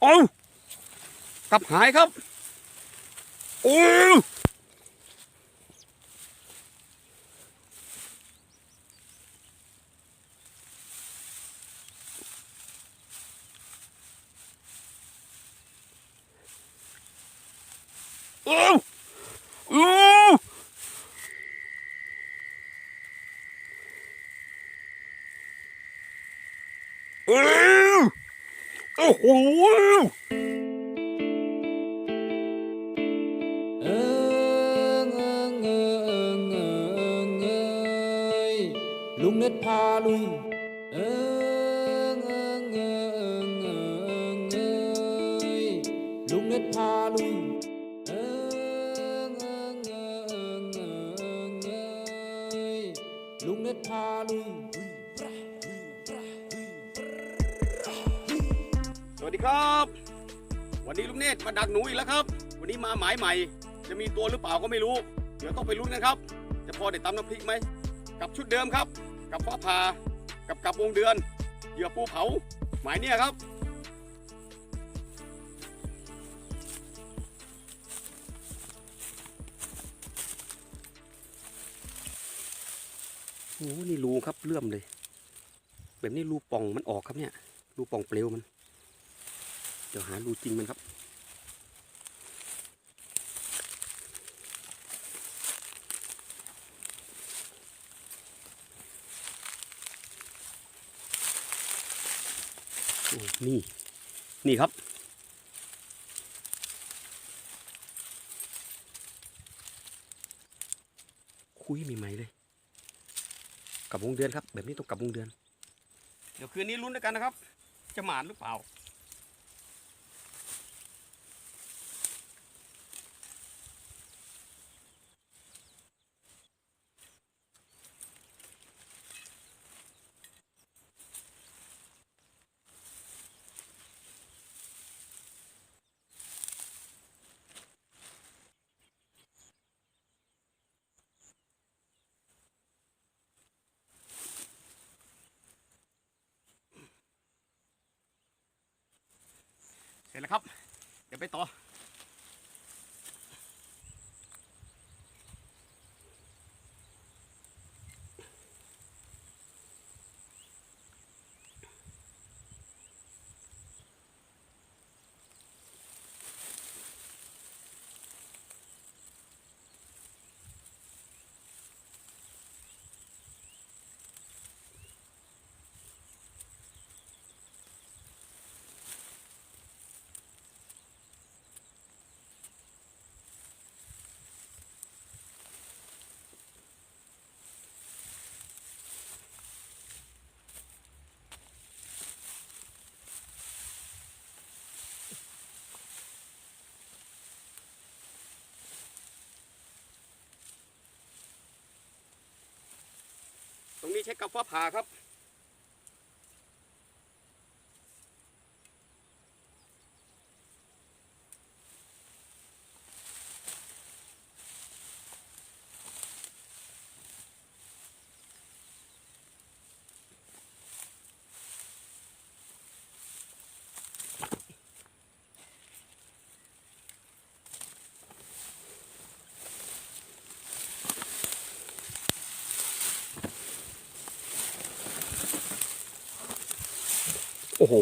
เอากลับหายครับ โอ้โอ้โอ้โอ้โห ลุงเน็ตพาลุย เอิงเอิงเอิงเอิงเอยลุงเน็ตพาลุย เอิงเอิงเอิงเอิงเอยลุงเน็ตพาลุย สวัสดีครับ วันนี้ลุงเนตรมาดักหนูอีกแล้วครับ วันนี้มาหมายใหม่ จะมีตัวหรือเปล่าก็ไม่รู้ เดี๋ยวต้องไปลุ้นกันครับ จะพอได้ตำน้ำพริกไหมกับชุดเดิมครับ กับฟ้าผ่ากับกับวงเดือน เหยื่อปูเผา หมายเนี่ยครับ โอ้นี่รูครับเลื่อมเลย แบบนี้รูป่องมันออกครับเนี่ย รูป่องเปลวมัน เดี๋ยวหารูจริงมันครับ นี่นี่ครับ คุยมีไหมเลย กับวงเดือนครับ แบบนี้ต้องกับวงเดือน เดี๋ยวคืนนี้ลุ้นด้วยกันนะครับ จะหมานหรือเปล่า เสร็จแล้วครับ เดี๋ยวไปต่อ ใช้กับฟ้าผ่าครับ อ้โห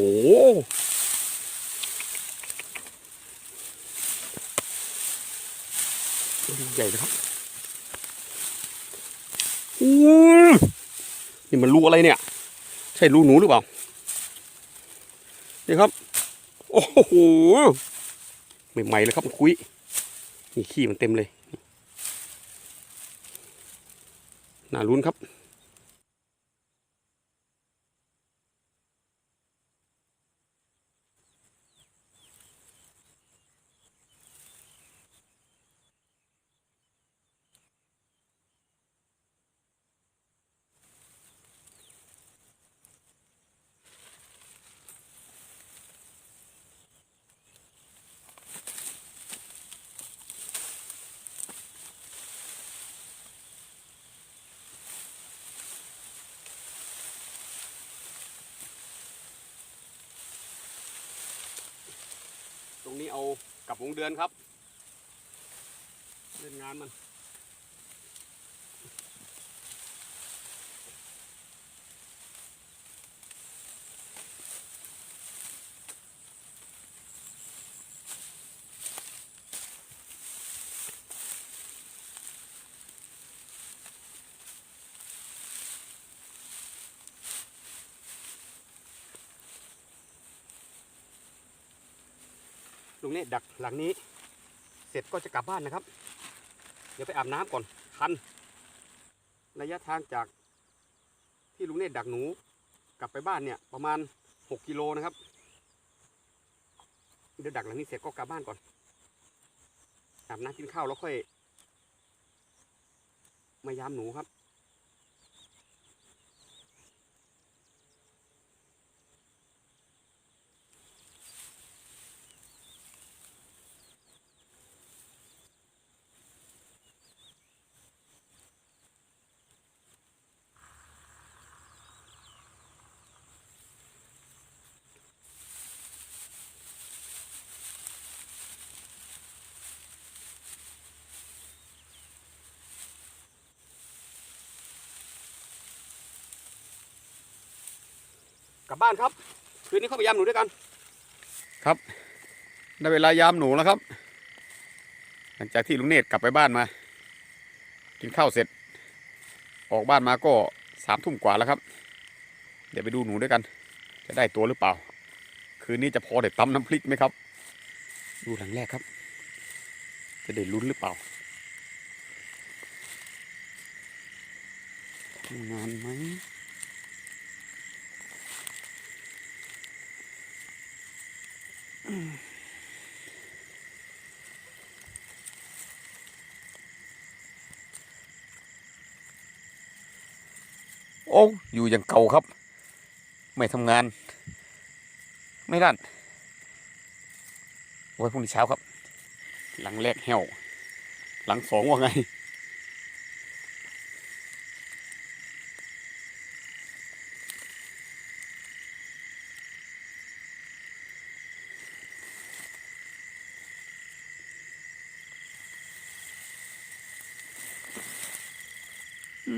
ใหญ่เลยครับอู้นี่มันรูอะไรเนี่ย ใช่รูหนูหรือเปล่า นี่ครับ โอ้โห ใหม่ๆเลยครับคุย นี่ขี้มันเต็มเลย น่ารุ้นครับ นี้เอากับวงเดือนครับ เล่นงานมัน ลุงเนี่ดักหลังนี้ เสร็จก็จะกลับบ้านนะครับ เดี๋ยวไปอาบน้ำก่อนคันระยะทางจากที่ลุงเนตดักหนู กลับไปบ้านเนี่ยประมาณ 6 กิโลนะครับ เดี๋ยวดักหลังนี้เสร็จก็กลับบ้านก่อนอาบน้ำกินข้าวแล้วค่อย มายามหนูครับ ลับบ้านครับ คืนนี้เข้าไปยามหนูด้วยกัน ครับ ได้เวลายามหนูแล้วครับ หลังจากที่ลุงเนตรกลับไปบ้านมา กินข้าวเสร็จ ออกบ้านมาก็สามทุ่มกว่าแล้วครับ เดี๋ยวไปดูหนูด้วยกัน จะได้ตัวหรือเปล่า คืนนี้จะพอได้ตำน้ำพริกไหมครับ ดูหลังแรกครับ จะได้ลุ้นหรือเปล่าทำงานไหม โอ้อยู่อย่างเก่าครับ ไม่ทำงาน ไม่ดันไว้พรุ่งนี้เช้าครับ หลังแรกแห้วหลังสองว่าไง ห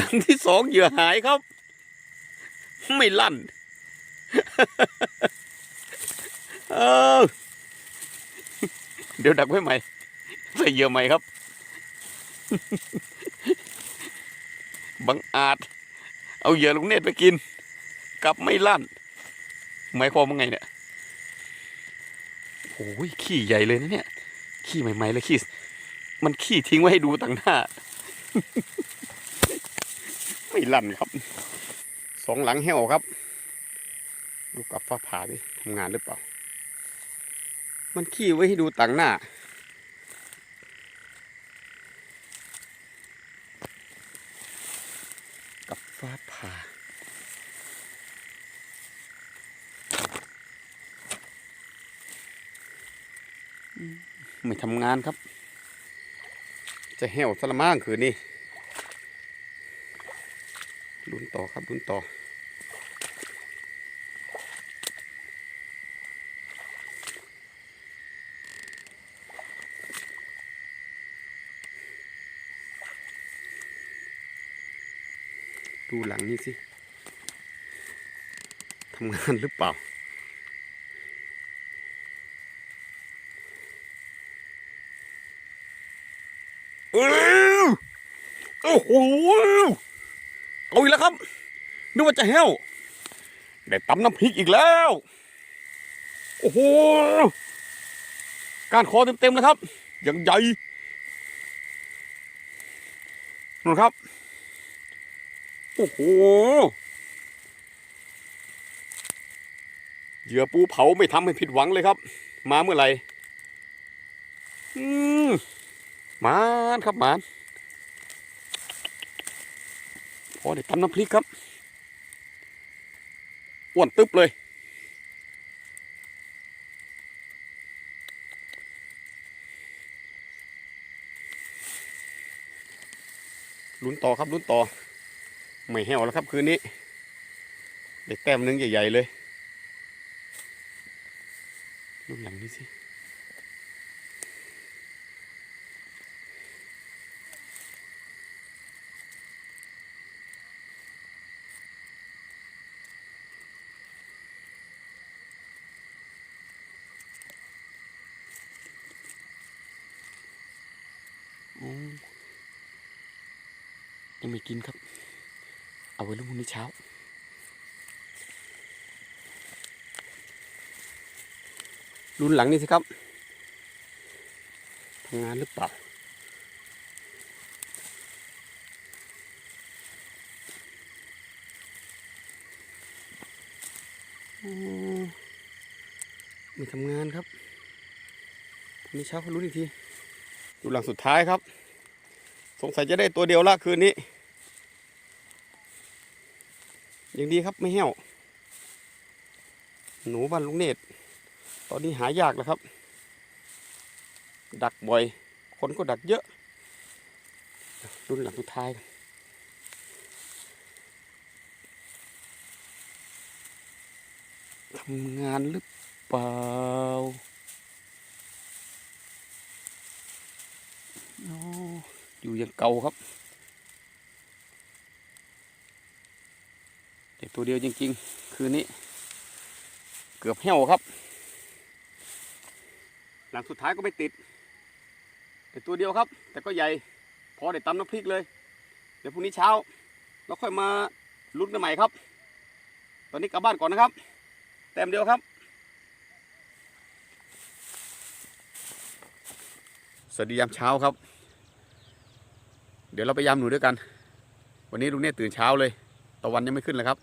ลังที่สองเหยื่อหายครับ ไม่ลั่น เออ เดี๋ยวดักไว้ใหม่ ใส่เหยื่อใหม่ครับ บังอาจ เอาเหยื่อลุงเนตรไปกิน กลับไม่ลั่น หมายความว่าไงเนี่ยโอ้ยขี้ใหญ่เลยนะเนี่ย ขี้ใหม่ๆเลยขี้มันขี้ทิ้งไว้ให้ดูต่างหน้า ไม่ลั่นครับสองหลังแห้วครับ ดูกับฟ้าผ่าดิทำงานหรือเปล่า มันขี้ไว้ให้ดูต่างหน้า ไม่ทำงานครับ จะแห้วสละมั่งคืนนี้ลุ้นต่อครับลุ้นต่อ ดูหลังนี้สิทำงานหรือเปล่า โอ้โหเอาอีกแล้วครับนึกว่าจะแห้วได้ตำน้ำพริกอีกแล้ว โอ้โห การคอเต็มๆนะครับ อย่างใหญ่นู่นครับ โอ้โหเหยื่อปูเผาไม่ทำให้ผิดหวังเลยครับ มาเมื่อไหร่อืมมานครับมานพอได้ตำน้ำพริกครับอ้วนตึ๊บเลยลุ้นต่อครับลุ้นต่อ ไม่แห้วแล้วครับคืนนี้เด็กแต้มหนึงใหญ่ ๆ เลยลุ้นหลังนี้สิยังไม่กินครับ ไว้รุ่งนี้เช้า รุ่นหลังนี่สิครับทำงานหรือเปล่าไม่ทำงานครับนี้เช้าเขารู้นอีกทีดูหลังสุดท้ายครับ สงสัยจะได้ตัวเดียวละคืนนี้ ยังดีครับไม่เหี่ยวหนูบ้านลุงเนตรตอนนี้หายากแล้วครับ ดักบ่อย คนก็ดักเยอะ รุ่นหลังสุดท้ายกันทำงานหรือเปล่าโอ้อยู่อย่างเก่าครับเด็ก ตัวเดียวจริง ๆ คืนนี้ เกือบเหี่ยวครับ หลังสุดท้ายก็ไม่ติดแต่ตัวเดียวครับ แต่ก็ใหญ่ พอได้ตำน้ำพริกเลย เดี๋ยวพรุ่งนี้เช้า เราค่อยมาลุ้นกันใหม่ครับ ตอนนี้กลับบ้านก่อนนะครับ แต้มเดียวครับสวัสดียามเช้าครับ เดี๋ยวเราไปยามหนูด้วยกัน วันนี้ลุงเนี่ยตื่นเช้าเลยตะวันยังไม่ขึ้นเลยครับ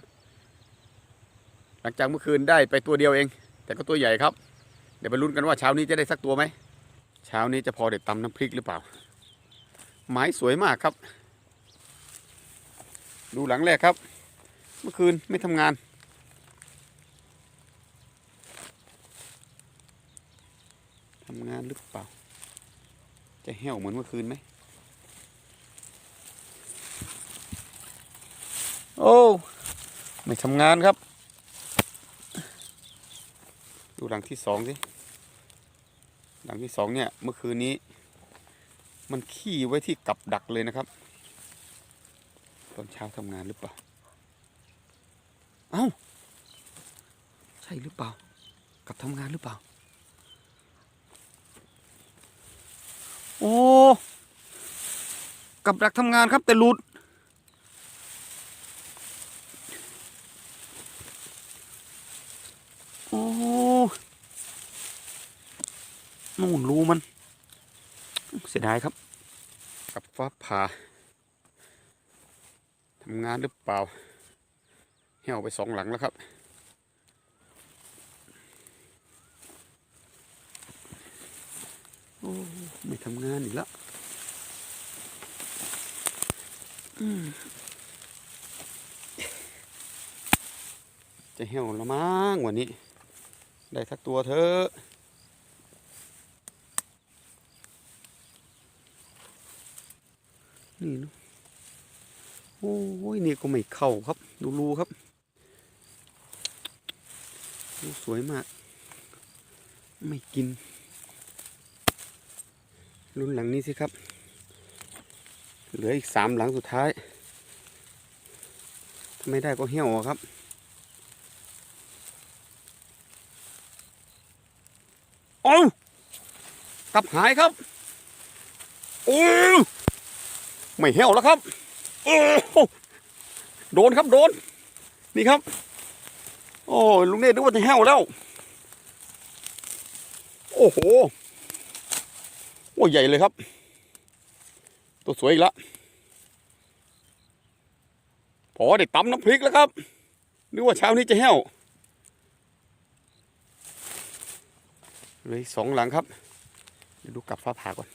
หลังจากเมื่อคืนได้ไปตัวเดียวเอง แต่ก็ตัวใหญ่ครับ เดี๋ยวไปลุ้นกันว่าเช้านี้จะได้สักตัวไหมเช้านี้จะพอเด็ดตำน้ำพริกหรือเปล่า ไม้สวยมากครับ ดูหลังแรกครับ เมื่อคืนไม่ทำงาน ทำงานหรือเปล่า จะเหี่ยวเหมือนเมื่อคืนไหมโอ้ ไม่ทำงานครับ ดู หลังที่สองสิหลังที่สองเนี่ยเมื่อคืนนี้ มันขี้ไว้ที่กับดักเลยนะครับตอนเช้าทำงานหรือเปล่า เอ้า ใช่หรือเปล่า กับทำงานหรือเปล่า โอ้ กับดักทำงานครับแต่หลุด โอ้นู่นรูมัน เสีย ดายครับ กับฟ้าผ่าทำงานหรือเปล่าเหี่ยวไปสองหลังแล้วครับ โอ้ไม่ทำงานอีกแล้วอืมจะเหี่ยวละมั้งวันนี้ ได้สักตัวเถอะ นี่นอะโอ้ยนี่ก็ไม่เข้าครับ ดูรูครับรูสวยมาก ไม่กิน รุ่นหลังนี้สิครับ เหลืออีกสามหลังสุดท้ายถ้าไม่ได้ก็เหี่ยวครับโอ้วกลับหายครับ โอ้ ไม่เหี่ยวแล้วครับโอ้โดนครับโดน นี่ครับ โอ้ลุงเนตนึกว่าจะเหี่ยวแล้ว โอ้โหโอ้ใหญ่เลยครับ ตัวสวยอีกแล้วพอได้ตำน้ำพริกแล้วครับนึกว่าเช้านี้จะแห้วเลยสองหลังครับเดี๋ยวดูกลับฟ้าผ่าก่อน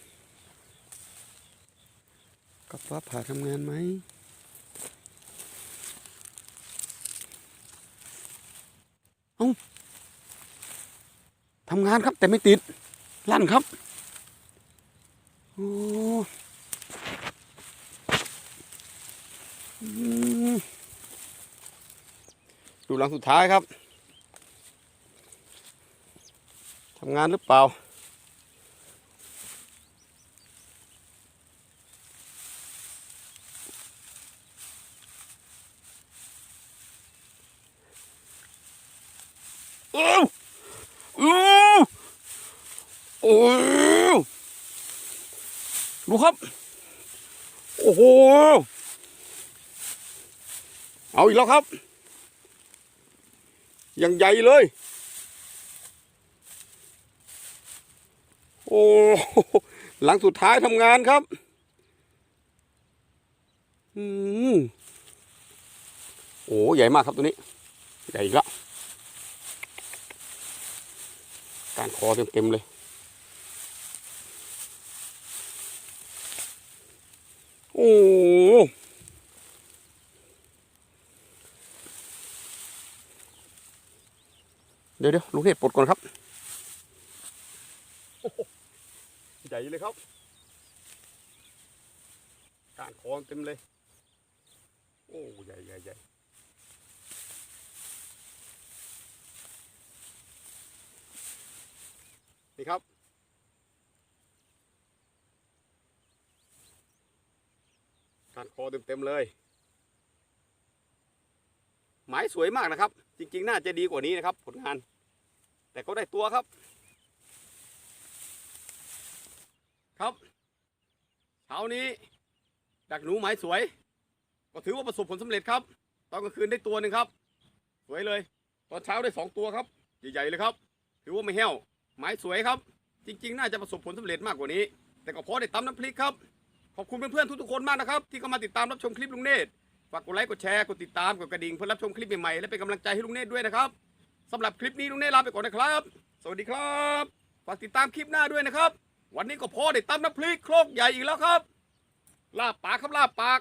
กับฟ้าผ่าทำงานไหมเอ้าทำงานครับแต่ไม่ติด ลั่นครับ โอ้ดูหลังสุดท้ายครับ ทำงานหรือเปล่า โอ้โอ้โอ้ดูครับ โอ้โห เอาอีกแล้วครับอย่างใหญ่เลย โอ้ หลังสุดท้ายทำงานครับ อืมโอ้ ใหญ่มากครับตัวนี้ ใหญ่อีกแล้ว การคอเต็มๆเลย โอ้เดี๋ยวเดี๋ยวลูกเห็ดปลดก่อนครับใหญ่เลยครับการคอเต็มเลย โอ้ใหญ่ใหญ่ใหญ่นี่ครับารคอเต็มๆเลย หมายสวยมากนะครับ จริง ๆ น่าจะดีกว่านี้นะครับ ผลงาน แต่ก็ได้ตัวครับ ครับเช้านี้ ดักหนูหมายสวย ก็ถือว่าประสบผลสำเร็จครับตอนกลางคืนได้ตัวหนึ่งครับ สวยเลย ตอนเช้าได้สองตัวครับใหญ่ๆเลยครับ ถือว่าไม่แห้ว หมายสวยครับ จริง ๆ น่าจะประสบผลสำเร็จมากกว่านี้ แต่ก็พอได้ตำน้ำพริกครับ อบคุณเพื่อนๆทุกๆคนมากนะครับ ที่เข้ามาติดตามรับชมคลิปลุงเนตฝากกดไลค์กดแชร์กดติดตามกดกระดิ่งเพื่อรับชมคลิปใหม่ๆและเป็นกำลังใจให้ลุงเนตด้วยนะครับสำหรับคลิปนี้ลุงเนตลาไปก่อนนะครับ สวัสดีครับฝากติดตามคลิปหน้าด้วยนะครับ วันนี้ก็พอได้ตำน้ำพริกโครกใหญ่อีกแล้วครับ ลาบปากครับลาบปาก